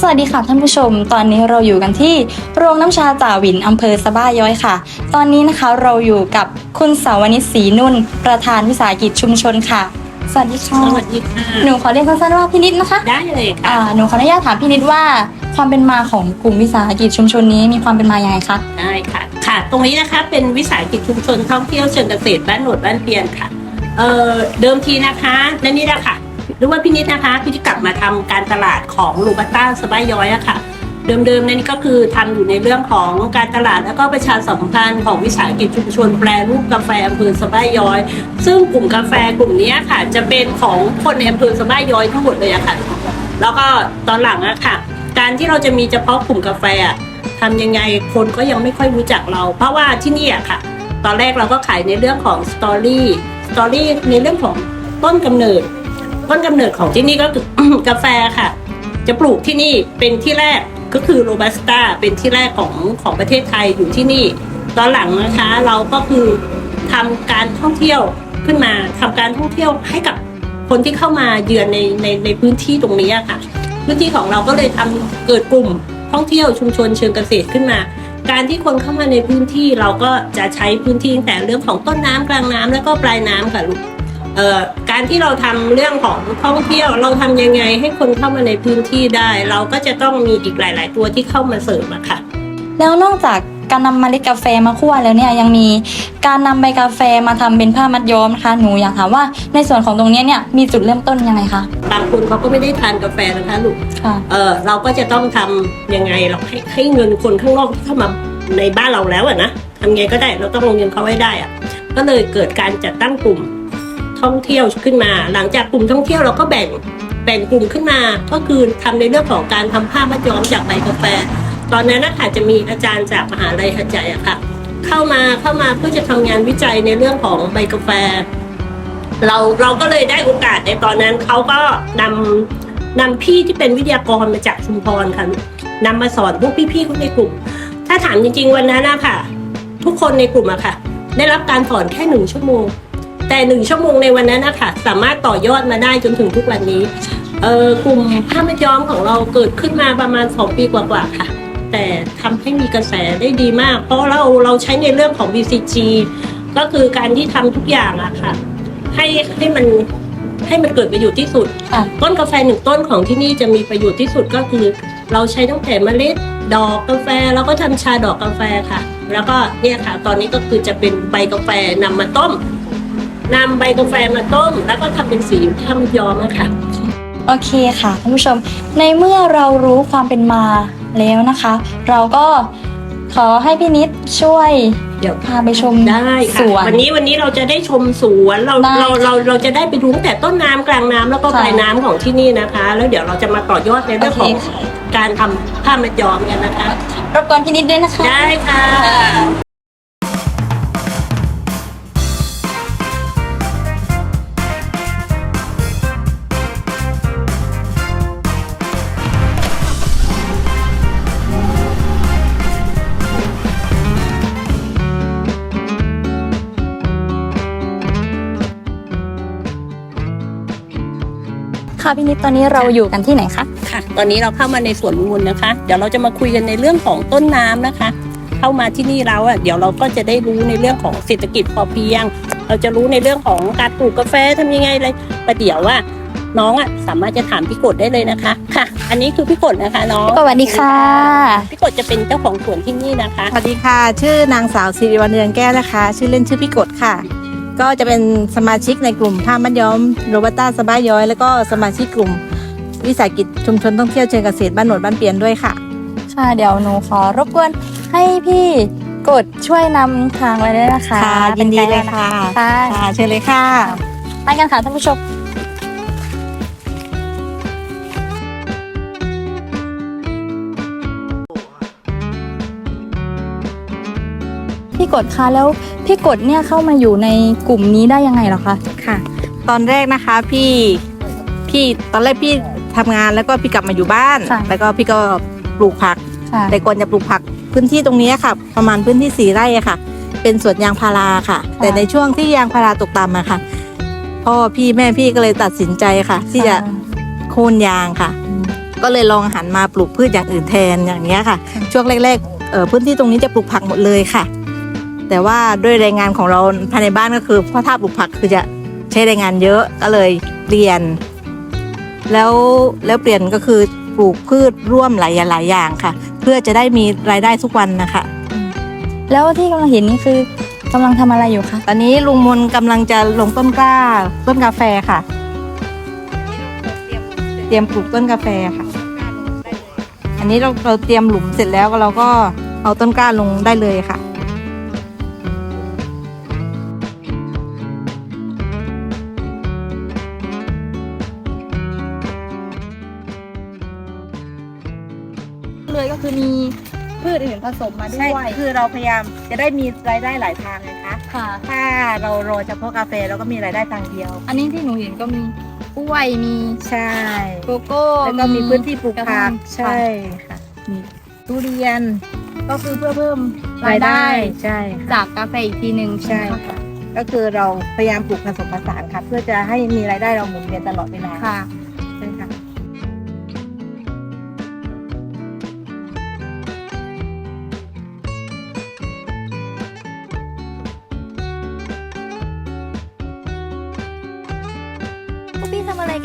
สวัสดีค่ะท่านผู้ชม ตอนนี้เราอยู่กันที่โรงน้ำชาจ่าหวินอำเภอสะบ้าย้อยค่ะ ตอนนี้นะคะเราอยู่กับคุณสาวนิชศรีนุ่น ประธานวิสาหกิจชุมชนค่ะ สวัสดีค่ะสวัสดีค่ะหนูขอเรียกสั้นๆว่าพี่นิดนะคะ ได้เลยค่ะอ่าหนูขออนุญาตถามพี่นิดว่าความเป็นมาของกลุ่มวิสาหกิจชุมชนนี้มีความเป็นมาอย่างไรคะได้ค่ะ ค่ะ ตรงนี้นะคะเป็นวิสาหกิจชุมชนท่องเที่ยวเชิงเกษตรบ้านโหนดบ้านเปียนค่ะ เอ่อเดิมทีนะคะนั่นนี่นะคะ หรือว่าพี่นิดนะคะพี่ที่กลับมาทำการตลาดของลูบัต้าสบายย้อยอะค่ะ เดิมๆนั่นก็คือทำอยู่ในเรื่องของการตลาดแล้วก็ประชาสัมพันธ์ของวิสาหกิจชุมชนแปรรูปกาแฟอำเภอสบายย้อย ซึ่งกลุ่มกาแฟกลุ่มนี้ค่ะ จะเป็นของคนในอำเภอสบายย้อยทั้งหมดเลยอะค่ะ แล้วก็ตอนหลังอะค่ะ การที่เราจะมีเฉพาะกลุ่มกาแฟอะทำยังไงคนก็ยังไม่ค่อยรู้จักเรา เพราะว่าที่นี่อะค่ะ ตอนแรกเราก็ขายในเรื่องของสตอรี่สตอรี่ในเรื่องของต้นกำเนิด ต้นกำเนิดของที่นี่ก็คือกาแฟค่ะ จะปลูกที่นี่เป็นที่แรกก็คือโรบัสต้าเป็นที่แรกของของประเทศไทยอยู่ที่นี่ ตอนหลังนะคะเราก็คือทำการท่องเที่ยวขึ้นมาทำการท่องเที่ยวให้กับคนที่เข้ามาเยือนในในในพื้นที่ตรงนี้ค่ะ พื้นที่ของเราก็เลยทำเกิดกลุ่มท่องเที่ยวชุมชนเชิงเกษตรขึ้นมา การที่คนเข้ามาในพื้นที่เราก็จะใช้พื้นที่แต่เรื่องของต้นน้ำกลางน้ำแล้วก็ปลายน้ำค่ะลูก การที่เราทำเรื่องของท่องเที่ยวเราทำยังไงให้คนเข้ามาในพื้นที่ได้ เราก็จะต้องมีอีกหลาย ๆ ตัวที่เข้ามาเสริมอะค่ะ แล้วนอกจากการนำเมล็ดกาแฟมาคั่วแล้วเนี่ยยังมีการนำใบกาแฟมาทำเป็นผ้ามัดย้อมนะคะหนูอยากถามว่าในส่วนของตรงเนี้ยเนี่ยมีจุดเริ่มต้นยังไงคะบางคนเขาก็ไม่ได้ทานกาแฟนะคะลูกค่ะเออเราก็จะต้องทำยังไงเราให้ให้เงินคนข้างนอกที่เข้ามาในบ้านเราแล้วอะนะทำไงก็ได้เราต้องลงเงินเขาให้ได้อะก็เลยเกิดการจัดตั้งกลุ่ม ท่องเที่ยวขึ้นมา หลังจากกลุ่มท่องเที่ยวเราก็แบ่งแบ่งกลุ่มขึ้นมา ก็คือทำในเรื่องของการทำผ้ามัดย้อมจากใบกาแฟ ตอนนั้นนะคะจะมีอาจารย์จากมหาลัยหัดใหญ่อะค่ะ เข้ามาเข้ามาเพื่อจะทำงานวิจัยในเรื่องของใบกาแฟ เราเราก็เลยได้โอกาสในตอนนั้นเขาก็นำนำพี่ที่เป็นวิทยากรมาจากชุมพรค่ะนำมาสอนพวกพี่ๆคนในกลุ่ม ถ้าถามจริง ๆ วันนั้นนะค่ะ ทุกคนในกลุ่มอะค่ะ ได้รับการสอนแค่หนึ่งชั่วโมง แต่หนึ่งชั่วโมงในวันนั้นนะคะสามารถต่อยอดมาได้จนถึงทุกวันนี้เออกลุ่มผ้ามัดย้อมของเราเกิดขึ้นมาประมาณสองปีกว่าๆค่ะ แต่ทำให้มีกระแสได้ดีมาก เพราะเราเราใช้ในเรื่องของ BCG ก็คือการที่ทำทุกอย่างอะค่ะ ให้ให้มันให้มันเกิดประโยชน์ที่สุดค่ะต้นกาแฟหนึ่งต้นของที่นี่จะมีประโยชน์ที่สุดก็คือ เราใช้ตั้งแต่เมล็ดดอกกาแฟแล้วก็ทำชาดอกกาแฟค่ะ แล้วก็เนี่ยค่ะ ตอนนี้ก็คือจะเป็นใบกาแฟนำมาต้ม นำใบกาแฟมาต้ม แล้วก็ทำเป็นสีทำย้อมนะคะโอเคค่ะท่านผู้ชม ในเมื่อเรารู้ความเป็นมาแล้วนะคะ เราก็ขอให้พี่นิดช่วยเดี๋ยว พาไปชมได้สค่ะวน วันนี้วันนี้เราจะได้ชมสวนเราได้เราเราเราจะได้ไปดูตั้งแต่ต้นน้ำกลางน้ำแล้วก็ค่ะปลายน้ำของที่นี่นะคะ แล้วเดี๋ยวเราจะมาต่อยอดในเรื่องของโอเคค่ะ การทำผ้ามัดย้อมกันนะคะ รบกวนพี่นิดด้วยนะคะ ได้ค่ะ ค่ะพี่นิดตอนนี้เราอยู่กันที่ไหนคะค่ะ ตอนนี้เราเข้ามาในสวนองุ่นนะคะ เดี๋ยวเราจะมาคุยกันในเรื่องของต้นน้ำนะคะ เข้ามาที่นี่แล้วอะเดี๋ยวเราก็จะได้รู้ในเรื่องของเศรษฐกิจพอเพียง เราจะรู้ในเรื่องของการปลูกกาแฟทำยังไงเลยประเดี๋ยวว่าน้องอะสามารถจะถามพี่กดได้เลยนะคะค่ะ อันนี้คือพี่กดนะคะน้องสวัสดีค่ะพี่กดจะเป็นเจ้าของสวนที่นี่นะคะสวัสดีค่ะ ชื่อนางสาวสิริวัลเรือนแก้วนะคะ ชื่อเล่นชื่อพี่กดค่ะ ก็จะเป็นสมาชิกในกลุ่มผ้ามัดย้อมโรบัตต้าสบายย้อย แล้วก็สมาชิกกลุ่ม วิสาหกิจชุมชนท่องเที่ยวเชิงเกษตรบ้านโหนดบ้านเปียนด้วยค่ะค่ะเดี๋ยวหนูขอรบกวนให้พี่กดช่วยนำทางเลยได้นะคะค่ะยินดีเลยค่ะค่ะ ค่ะเชิญเลยค่ะ ไปกันค่ะท่านผู้ชม พี่กดคะแล้วพี่กดเนี่ยเข้ามาอยู่ในกลุ่มนี้ได้ยังไงเหรอคะค่ะ ตอนแรกนะคะพี่พี่ตอนแรกพี่ทำงานแล้วก็พี่กลับมาอยู่บ้าน ค่ะแล้วก็พี่ก็ปลูกผัก ค่ะแต่ก่อนจะปลูกผักพื้นที่ตรงนี้ค่ะ ประมาณพื้นที่สี่ไร่อะค่ะ เป็นสวนยางพาราค่ะ แต่ในช่วงที่ยางพาราตกต่ำอะค่ะพ่อพี่แม่พี่ก็เลยตัดสินใจค่ะ ที่จะโค่นยางค่ะ อืม ก็เลยลองหันมาปลูกพืชอย่างอื่นแทนอย่างเนี้ยค่ะ ช่วงแรกๆเอ่อพื้นที่ตรงนี้จะปลูกผักหมดเลยค่ะ แต่ว่าด้วยแรงงานของเราภายในบ้านก็คือเพราะถ้าปลูกผักคือจะใช้แรงงานเยอะก็เลยเปลี่ยน แล้วแล้วเปลี่ยนก็คือปลูกพืชร่วมหลายหลายอย่างค่ะ เพื่อจะได้มีรายได้ทุกวันนะคะ แล้วที่กำลังเห็นนี่คือกำลังทำอะไรอยู่คะตอนนี้ลุงมนกำลังจะลงต้นกล้าต้นกาแฟค่ะ เตรียมปลูกต้นกาแฟค่ะ อันนี้เราเราเตรียมหลุมเสร็จแล้วเราก็เอาต้นกล้าลงได้เลยค่ะ พืชอื่นผสมมาด้ใช่วยคือเราพยายามจะได้มีรายได้หลายทางไงคะค่ะ ถ้าเรารอเฉพาะกาแฟเราก็มีรายได้ทางเดียว อันนี้ที่หนูเห็นก็มีกล้วยมีใช่ โกโก้ แล้วก็มีพื้นที่ปลูกกระผัท่กอมใช่ค่ะมีทุเรียนก็คือเพื่อเพิ่มรารายยได้ ได้ใช่ค่ะ จากกาแฟอีกทีหนึ่งใช่ไหมค่ะ ก็คือเราพยายามปลูกผสมผสานค่ะเพื่อจะให้มีรายได้เราหมุนเวียนตลอดเวลา ค่ะใช่ค่ะ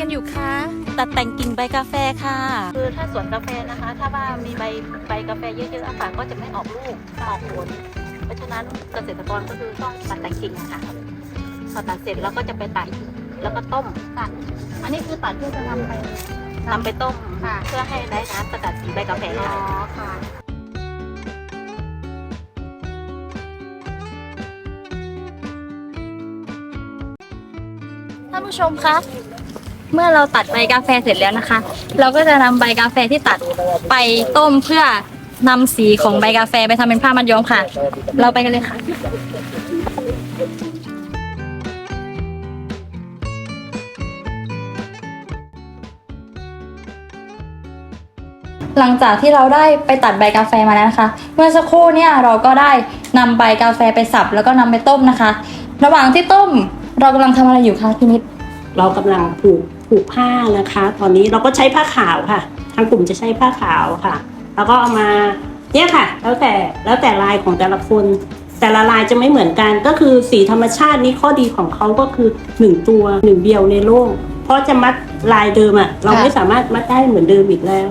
กันอยู่คะตัดแต่งกิ่งใบกาแฟค่ะ คือถ้าสวนกาแฟนะคะ ถ้าว่ามีใบใบกาแฟเยอะๆอะค่ะก็จะไม่ออกลูกออกผล เพราะฉะนั้นเกษตรกรก็คือต้องตัดแต่งกิ่งค่ะพอตัดเสร็จแล้วก็จะไปตัดแล้วก็ต้มค่ะอันนี้คือตัดเพื่อจะนำไปนำไปต้มค่ะเพื่อให้ได้น้ำสกัดสีใบกาแฟอ๋อค่ะค่ะท่านผู้ชมคะ เมื่อเราตัดใบกาแฟเสร็จแล้วนะคะ เราก็จะนำใบกาแฟที่ตัดไปต้มเพื่อนำสีของใบกาแฟไปทำเป็นผ้ามัดย้อมค่ะ เราไปกันเลยค่ะ หลังจากที่เราได้ไปตัดใบกาแฟมาแล้วนะคะ เมื่อสักครู่เนี่ยเราก็ได้นำใบกาแฟไปสับแล้วก็นำไปต้มนะคะ ระหว่างที่ต้มเรากำลังทำอะไรอยู่คะพี่นิด เรากำลังผูก ผูกผ้านะคะ ตอนนี้เราก็ใช้ผ้าขาวค่ะ ทางกลุ่มจะใช้ผ้าขาวค่ะ แล้วก็เอามาเนี่ยค่ะ แล้วแต่แล้วแต่ลายของแต่ละคน แต่ละลายจะไม่เหมือนกัน ก็คือสีธรรมชาตินี้ข้อดีของเขาก็คือหนึ่งตัวหนึ่งเดียวในโลก เพราะจะมัดลายเดิมอะเราไม่สามารถมัดได้เหมือนเดิมอีกแล้ว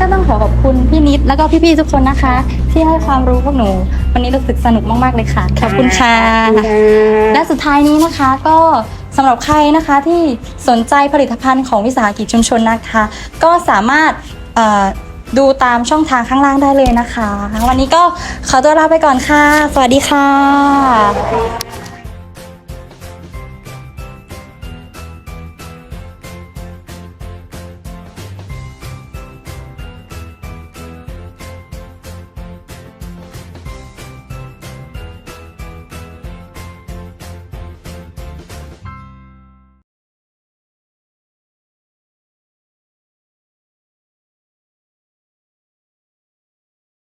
ก็ต้องขอขอบคุณพี่นิดแล้วก็พี่ๆทุกคนนะคะ ที่ให้ความรู้พวกหนู วันนี้รู้สึกสนุกมากๆเลยค่ะ ขอบคุณค่ะ และสุดท้ายนี้นะคะก็สำหรับใครนะคะที่สนใจผลิตภัณฑ์ของวิสาหกิจชุมชนนะคะ ก็สามารถเอ่อดูตามช่องทางข้างล่างได้เลยนะคะ วันนี้ก็ขอตัวลาไปก่อนค่ะ สวัสดีค่ะ